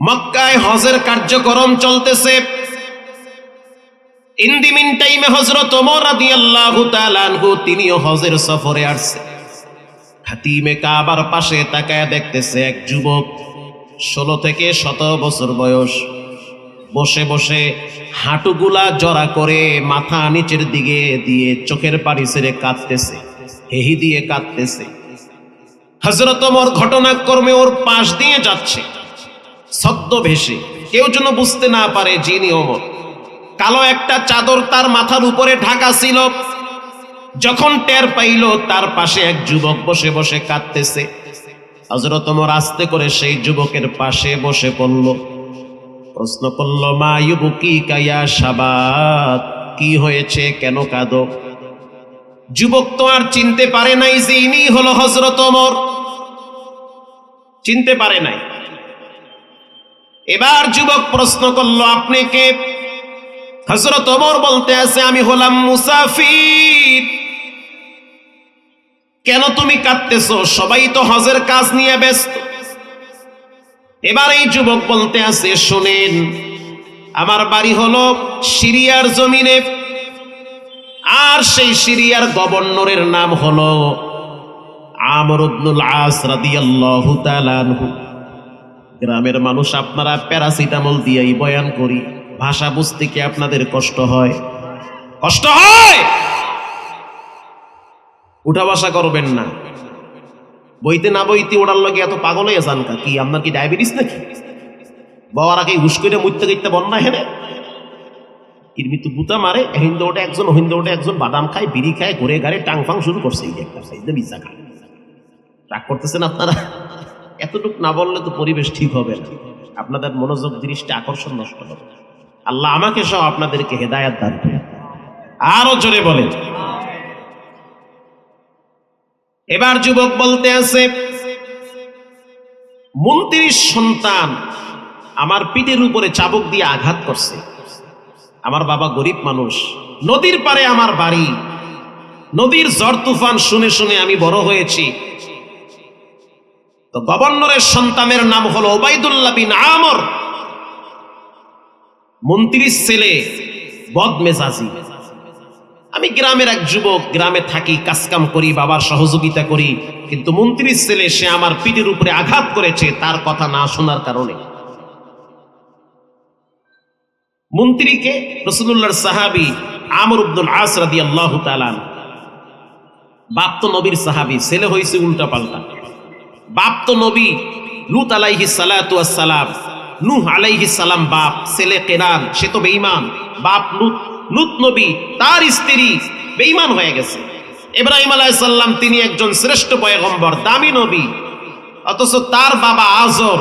মক্কায় হজের কার্যক্রম চলতেছে। ইন দি মিন টাইমে হজরত ওমর রাদিয়াল্লাহু তাআলা তিনিও হজের সফরে আসছে। হাতিমে কাবার পাশে তাকায় দেখতেছে এক যুবক, ষোলো থেকে শত বছর বয়স। বসে বসে হাঁটুগুলা জড়া করে মাথা নিচের দিকে দিয়ে চোখের পানি ছেড়ে কাঁদতেছে, হেহি দিয়ে কাঁদতেছে। হজরত ওমর ঘটনাক্রমে ওর পাশ দিয়ে যাচ্ছে। ভেসে কেউ যেন বুঝতে না পারে যিনি ওমর। কালো একটা চাদর তার মাথার উপরে ঢাকা ছিল। যখন টের পাইল, তার পাশে এক যুবক বসে বসে কাঁদতেছে। হজরত আস্তে করে সেই যুবকের পাশে বসে পড়ল। প্রশ্ন করল, মা ইউবুকি কায়া সাবাত কি হয়েছে? কেন কাঁদো? যুবক তো আর চিনতে পারে নাই যে ইনি হলো হজরত ওমর। চিনতে পারে নাই। এবার যুবক প্রশ্ন করল, আপনি কে? হজরত ওমর বলতে আছে, আমি হলাম মুসাফির। কেন তুমি কাঁদতেছো? সবাই তো হজের কাজ নিয়ে ব্যস্ত। এবার এই যুবক বলতে আছে, শোনেন, আমার বাড়ি হলো সিরিয়ার জমিনে, আর সেই সিরিয়ার গভর্নরের নাম হলো আমর ইবনুল আস রাদিয়াল্লাহু তাআলা আনহু। গ্রামের মানুষ আপনারা প্যারাসিটামল দিয়েই বয়ান করি। ভাষা বুঝতে কি আপনাদের কষ্ট হয়? কষ্ট হয়! উঠা ভাষা করবেন না। বইতে না বইতে ওড়ার লগে এত পাগল হয়ে যান কা আপনার কি ডায়াবেটিস নাকি? বাবার আগে হুস করে মুইতে গিতে বন্যা হেনে কিরমি তো বুতা মারে, হিন্দু ওটা একজন হিন্দু ওটা একজন বাদাম খায়, বিড়ি খায়, ঘুরে ঘাড়ে টাং ফাং শুরু করছে। এই একটা মিশা খায় রাগ করতেছেন আপনারা? এতটুক না বললে তো পরিবেশ ঠিক হবে না। আপনাদের মনোযোগ দৃষ্টি আকর্ষণ নষ্ট হবে। আল্লাহ আমাকে সহ আপনাদেরকে হেদায়াত দান করে আরও জোরে বলেন। এবার যুবক বলতে আছে, মন্ত্রীর সন্তান আমার পিঠের উপরে চাবুক দিয়ে আঘাত করছে। আমার বাবা গরিব মানুষ। নদীর পারে আমার বাড়ি। নদীর ঝড় তুফান শুনে শুনে আমি বড় হয়েছি। তো গভর্নরের সন্তানের নাম হলো ওবাইদুল্লাহ বিন আমর। মন্ত্রীর ছেলে, বদমেজাজি। আমি গ্রামের এক যুবক, গ্রামে থাকি, কাজকাম করি, বাবার সহযোগিতা করি, কিন্তু মন্ত্রীর ছেলে, সে আমার পিঠের উপরে আঘাত করেছে, তার কথা না শোনার কারণে। মন্ত্রীকে রসুল্লাহর সাহাবি আমর উব্দুল আসরাদি আল্লাহ তালান বাপ তো নবীর সাহাবি, ছেলে হয়েছে উল্টা পাল্টা বাপ তো নবী, লুত আলাইহি সালাম নুহ আলাইহি সালাম বাপ, ছেলে কেনান, সে তো বেঈমান, বাপ লুত লুত নবী, তার স্ত্রী বেঈমান হয়ে গেছে। ইব্রাহিম আলাইসাল্লাম তিনি একজন শ্রেষ্ঠ পয়গম্বর, দামি নবী, অথচ তার বাবা আজর,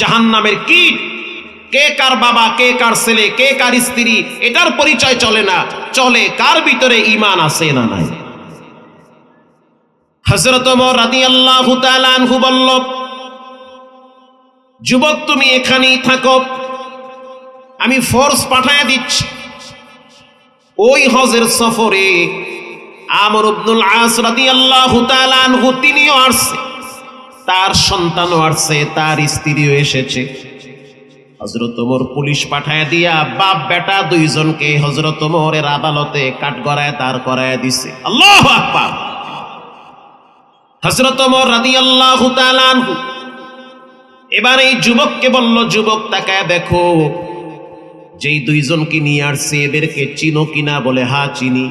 জাহান্নামের কীট। কে কার বাবা, কে কার ছেলে, কে কার স্ত্রী, এটার পরিচয় চলে না, চলে কার ভিতরে ইমান আছে না নাই? হজরত রাদি আল্লাহ আনহু বলল, যুবক, তুমি এখানেই থাকো। আমি ফোর্স পাঠায় দিচ্ছি। ওই হজের সফরে আমর আব্দুল আস রাদি আল্লাহ আনহু তিনিও আসছে। তার সন্তানও আসছে, তার স্ত্রীও এসেছে। হজরত পুলিশ পাঠায় দিয়া বাপ, বেটা দুইজনকে হজরত ওমরের আদালতে কাঠগড়ায় দাঁড় করায় দিছে। আল্লাহ আকবার! হজরত এবার এই যুবককে বলল, যুবক, তাকায় দেখো। যেই দুইজনকে নিয়ে আসছে, এদেরকে চিনো কিনা বলে, হা, চিনি।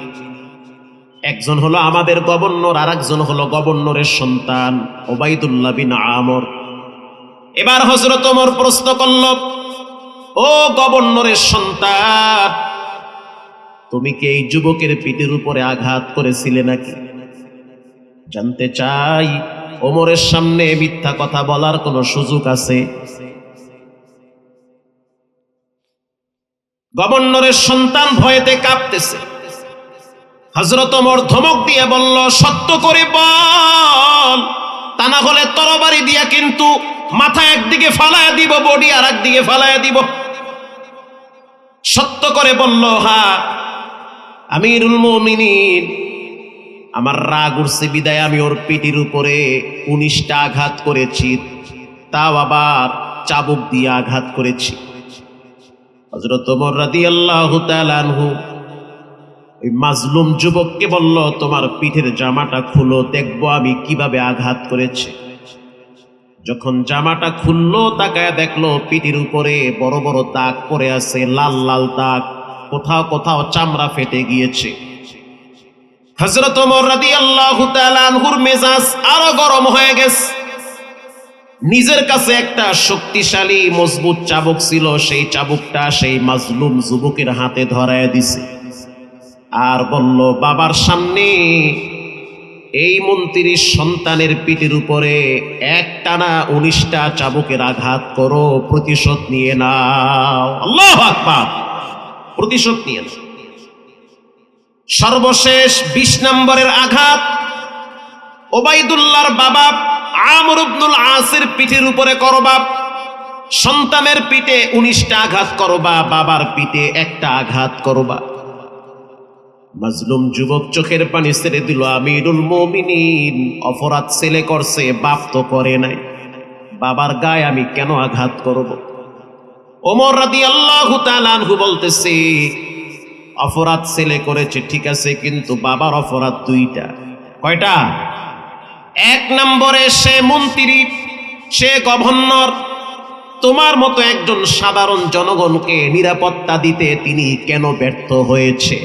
একজন হলো আমাদের গভর্নর আর একজন হলো গভর্নরের সন্তান ওবাইদুল্লাহ বিন আমর। এবার হজরত ওমর প্রশ্ন করল, ও গভর্নরের সন্তান, তুমি কি এই যুবকের পিঠের উপরে আঘাত করেছিলে নাকি? জানতে চাই, ওমরের সামনে মিথ্যা কথা বলার কোনো সুযোগ আছে? গভর্নরের সন্তান ভয়েতে কাঁপতেছে। হজরত ওমর ধমক দিয়ে বলল, সত্য করে বল। তা না হলে তরবারি দিয়া কিন্তু মাথা একদিকে ফালায় দিব, বডি আর একদিকে ফালায় দিব। সত্য করে বলল হা আমিরুল মুমিনিন আমার রাগ উঠছে বিদায় আমি ওর পিঠির উপরে উনিশটা আঘাত করেছি, তাও আবার চাবুক দিয়ে আঘাত করেছি। হজরত ওমর রাদিয়াল্লাহু তাআলা আনহু ওই মাজলুম যুবককে বলল, তোমার পিঠের জামাটা খুলো, দেখব আমি কীভাবে আঘাত করেছে। যখন জামাটা খুললো, তাকায় দেখল পিঠের উপরে বড় বড় দাগ পড়ে আছে, লাল লাল দাগ, কোথাও কোথাও চামড়া ফেটে গিয়েছে। হজরত আনহুর মেজাজ আরও গরম হয়ে গেছে। নিজের কাছে একটা শক্তিশালী, মজবুত চাবুক ছিল, সেই চাবুকটা সেই মাজলুম যুবকের হাতে ধরায় দিছে। আর বলল, বাবার সামনে এই মন্ত্রীর সন্তানের পিঠের উপরে এক টানা উনিশটা চাবুকের আঘাত করো, প্রতিশোধ নিয়ে নাও। আল্লাহ আকবার। প্রতিশোধ নিয়ে নাও। সর্বশেষ বিশ নম্বরের আঘাত ওবাইদুল্লাহর বাবা আমর ইবনুল আসের পিঠের উপরে করবা সন্তানের পিঠে উনিশটা আঘাত করবা বাবার পিঠে একটা আঘাত করবা মাজলুম যুবক চোখের পানি ছেড়ে দিল, আমিরুল মমিনিন, অপরাধ ছেলে করছে, বাপ তো করে নাই। বাবার গায়ে আমি কেন আঘাত করব? ওমর রাদি আল্লাহ বলতেছে অপরাধ ছেলে করেছে, ঠিক আছে, কিন্তু বাবার অপরাধ দুইটা। কয়টা? এক নম্বরে সে মন্ত্রী, সে গভর্নর, তোমার মতো একজন সাধারণ জনগণকে নিরাপত্তা দিতে তিনি কেন ব্যর্থ হয়েছে?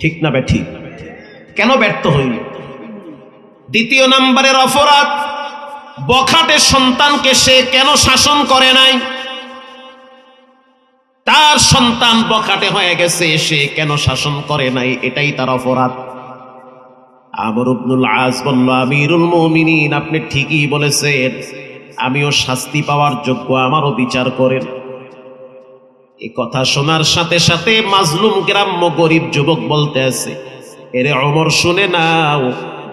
ঠিক না ঠিক কেন ব্যর্থ হইল? দ্বিতীয় নম্বরের অপরাধ, বখাটে সন্তানকে সে কেন শাসন করে নাই? তার সন্তান বখাটে হয়ে গেছে, সে কেন শাসন করে নাই? এটাই তার অপরাধ। আমর ইবনুল আজ বলল, আমিরুল মুমিনিন, আপনি ঠিকই বলেছেন। আমিও শাস্তি পাওয়ার যোগ্য, আমারও বিচার করেন। এ কথা শোনার সাথে সাথে মাজলুম গ্রাম্য গরিব যুবক বলতে আছে, এরে অমর শুনে নাও,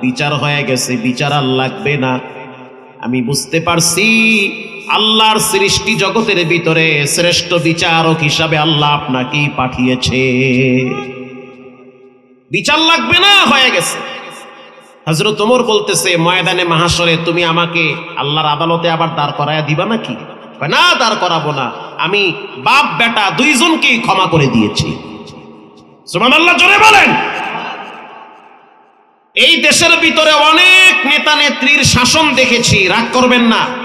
বিচার হয়ে গেছে, বিচার আর লাগবে না। আমি বুঝতে পারছি আল্লাহর সৃষ্টি জগতের ভিতরে শ্রেষ্ঠ বিচারক হিসাবে আল্লাহ আপনাকেই পাঠিয়েছে। বিচার লাগবে না, হয়ে গেছে। হজরত তোমর বলতেছে, ময়দানে মাহাসরে তুমি আমাকে আল্লাহর আদালতে আবার দাঁড় করায় দিবা নাকি? না, দাঁড় করাবো না। আমি বাপ, বেটা দুইজনকেই ক্ষমা করে দিয়েছি। সুমান আল্লাহ জোরে বলেন। এই দেশের ভিতরে অনেক নেতা নেত্রীর শাসন দেখেছি, রাগ করবেন না।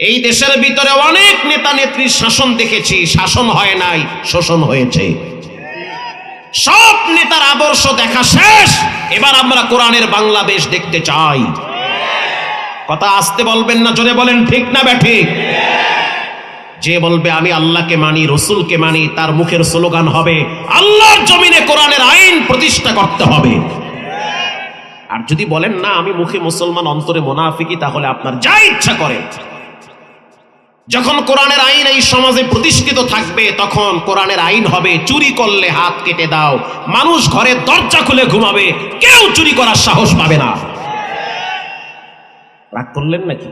এই দেশের ভিতরে অনেক নেতা নেত্রীর শাসন দেখেছি, শাসন হয় নাই, শোষণ হয়েছে। সব নেতার আদর্শ দেখা শেষ। এবার আমরা কোরআনের বাংলাদেশ দেখতে চাই। কথা আসতে বলবেন না, জোরে বলেন, ঠিক না ব্যাঠিক? যে বলবে, আমি আল্লাহকে মানি, রসুলকে মানি, তার মুখের স্লোগান হবে, আল্লাহর জমিনে কোরআনের আইন প্রতিষ্ঠা করতে হবে। আর যদি বলেন, না, আমি মুখে মুসলমান, অন্তরে মোনাফিকি তাহলে আপনার যা ইচ্ছা করে যখন কোরআনের আইন এই সমাজে প্রতিষ্ঠিত থাকবে, তখন কোরআনের আইন হবে, চুরি করলে হাত কেটে দাও, মানুষ ঘরে দরজা খুলে ঘুমাবে, কেউ চুরি করার সাহস পাবে না। রাগ করলেন নাকি?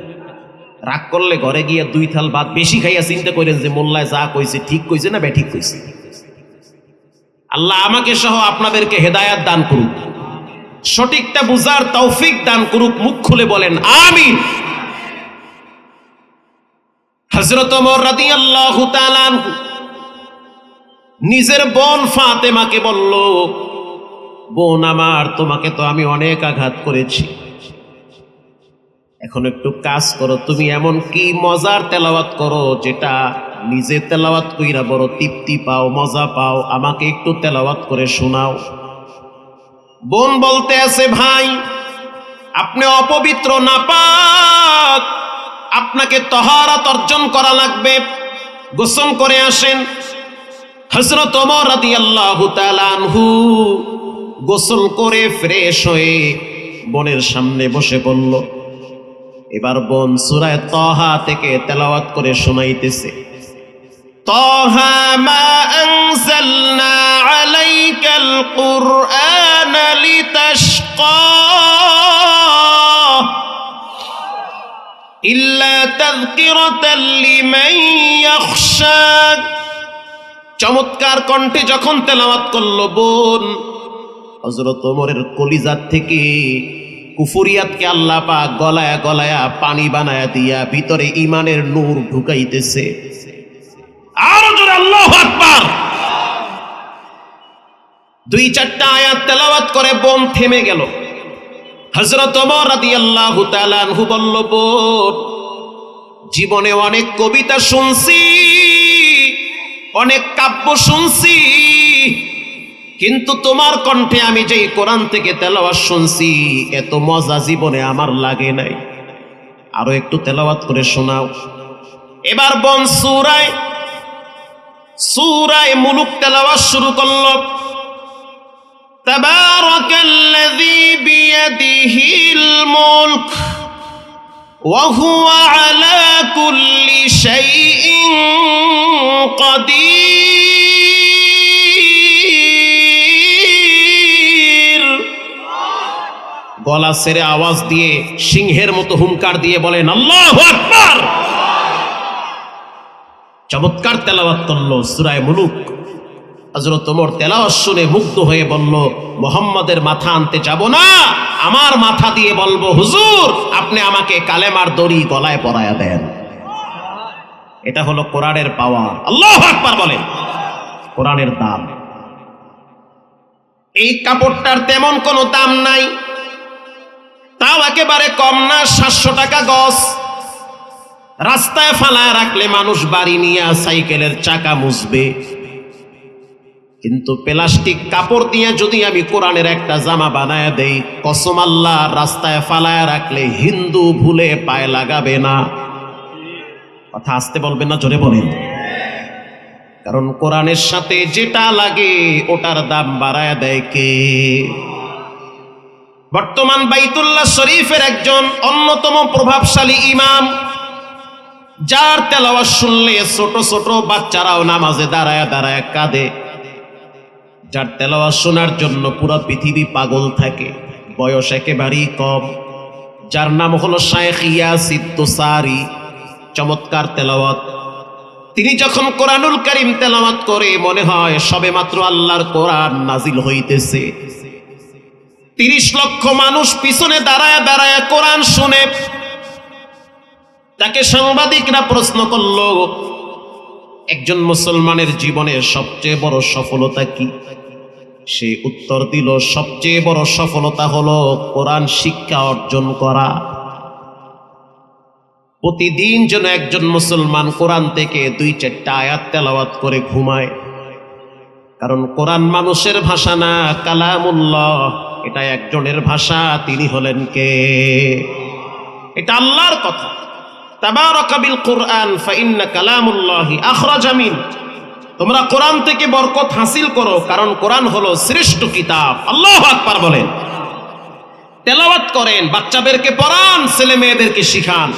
রাগ করলে ঘরে গিয়ে দুই থাল ভাত বেশি খাইয়া চিন্তা করেন যে, মোল্লায় যা কইছে ঠিক কইছে না ব্যাঠিক কইছে? আল্লাহ আমাকে সহ আপনাদেরকে হেদায়াত দান করুক। সঠিকটা বুঝার তৌফিক দান করুক, মুখ খুলে বলেন, আমিন। নিজের বোন ফাতেমাকে বলল, বোন আমার, তোমাকে তো আমি অনেক আঘাত করেছি। এখন একটু কাজ করো, তুমি এমন কি মজার তেলাওয়াত করো যেটা নিজে তেলাওয়াত কইরা বড় তৃপ্তি পাও, মজা পাও, আমাকে একটু তেলাওয়াত করে শোনাও। বোন বলতে আছে, ভাই, আপনি অপবিত্র না পাক আপনাকে তহারাত অর্জন করা লাগবে। গোসল করে আসেন। হজরত রাদিয়াল্লাহু তাআলা আনহু গোসল করে ফ্রেশ হয়ে বনের সামনে বসে পড়ল। এবার বন সূরা তহা থেকে তেলাওয়াত করে শোনাইতেছে। তহা মা আনজালনা আলাইকাল কুরআন লিতাশকা। চমৎকার কণ্ঠে যখন তেলাওয়াত করল বোন, হযরত ওমরের কলিজার থেকে কুফুরিয়াতকে আল্লাহ পাক গলায়া গলায়া পানি বানায়া দিয়া ভিতরে ইমানের নূর ঢুকাইতেছে। আরও আল্লাহ আকবার। দুই চারটা আয়াত তেলাওয়াত করে বোম থেমে গেল। হজরত জীবনে অনেক কবিতা শুনছি, অনেক কাব্য শুনছি, কিন্তু তোমার কণ্ঠে আমি যেই কোরআন থেকে তেলাওয়াত শুনছি, এত মজা জীবনে আমার লাগে নাই। আরও একটু তেলাওয়াত করে শোনাও। এবার বন, সুরায় সুরায় মুলুক তেলাওয়াত শুরু করল। تبارك الذي بيده الملك وهو على كل شيء قدير গলা ছেড়ে আওয়াজ দিয়ে সিংহের মতো হুঙ্কার দিয়ে বলেন আল্লাহ আকবার চমৎকার তেলাওয়াত করলো সুরায় মুলুক হজরত ওমর তেলাওয়াত শুনে মুগ্ধ হয়ে বলল, মোহাম্মদের মাথা আনতে যাব না। আমার মাথা দিয়ে বলব, হুজুর, আপনি আমাকে কালেমার দড়ি গলায় পরায়া দেন। এটা হলো কোরআনের পাওয়ার। আল্লাহ আকবার বলে কোরআনের দাম। এই কাপড়টার তেমন কোনো দাম নাই। তাও একেবারে কম না, সাতশো টাকা গজ। রাস্তায় ফালায় রাখলে মানুষ বাড়ি নিয়ে সাইকেলের চাকা মুছবে। কিন্তু প্লাস্টিক কাপড় দিয়ে যদি আমি কোরআনের একটা জামা বানায় দেই, কসম আল্লাহ, রাস্তায় ফালায় রাখলে হিন্দু ভুলে পায়ে লাগাবে না। কথা আসতে বলবেন না, জোরে বলেন। কারণ কোরআনের সাথে যেটা লাগে, ওটার দাম বাড়ায় দেয় কে? বর্তমান বাইতুল্লাহ শরীফের একজন অন্যতম প্রভাবশালী ইমাম, যার তেলাওয়াত শুনলে ছোট ছোট বাচ্চারাও নামাজে দাঁড়ায় দাঁড়ায় কাঁদে। যার তেলাওয়াত শোনার জন্য পুরো পৃথিবী পাগল থাকে। বয়স একেবারেই কম। যার নাম হলো শায়েখ ইয়াসিদ চমৎকার তেলাওয়াত। তিনি যখন কোরআনুল করিম তেলাওয়াত করে, মনে হয় সবে মাত্র আল্লাহর কোরআন নাজিল হইতেছে। তিরিশ লক্ষ মানুষ পিছনে দাঁড়ায় দাঁড়ায় কোরআন শুনে। তাকে সাংবাদিকরা প্রশ্ন করল, একজন মুসলমানের জীবনের সবচেয়ে বড় সফলতা কি? সে উত্তর দিল, সবচেয়ে বড় সফলতা হলো কোরআন শিক্ষা অর্জন করা। প্রতিদিন যেন একজন মুসলমান কোরআন থেকে দুই চারটা আয়াত তেলাওয়াত করে ঘুমায়। কারণ কোরআন মানুষের ভাষা না, কালামুল্লাহ, এটা একজনের ভাষা, তিনি হলেন কে? এটা আল্লাহর কথা। তাবারাকাবিল কোরআন, ফাইন্না কালামুল্লাহি আখরাজা মিন। তোমরা কোরআন থেকে বরকত হাসিল করো, কারণ কোরআন হলো শ্রেষ্ঠ কিতাব। আল্লাহ আকবার বলেন। তেলাওয়াত করেন, বাচ্চাদেরকে পড়ান ছেলে মেয়েদেরকে শিখান।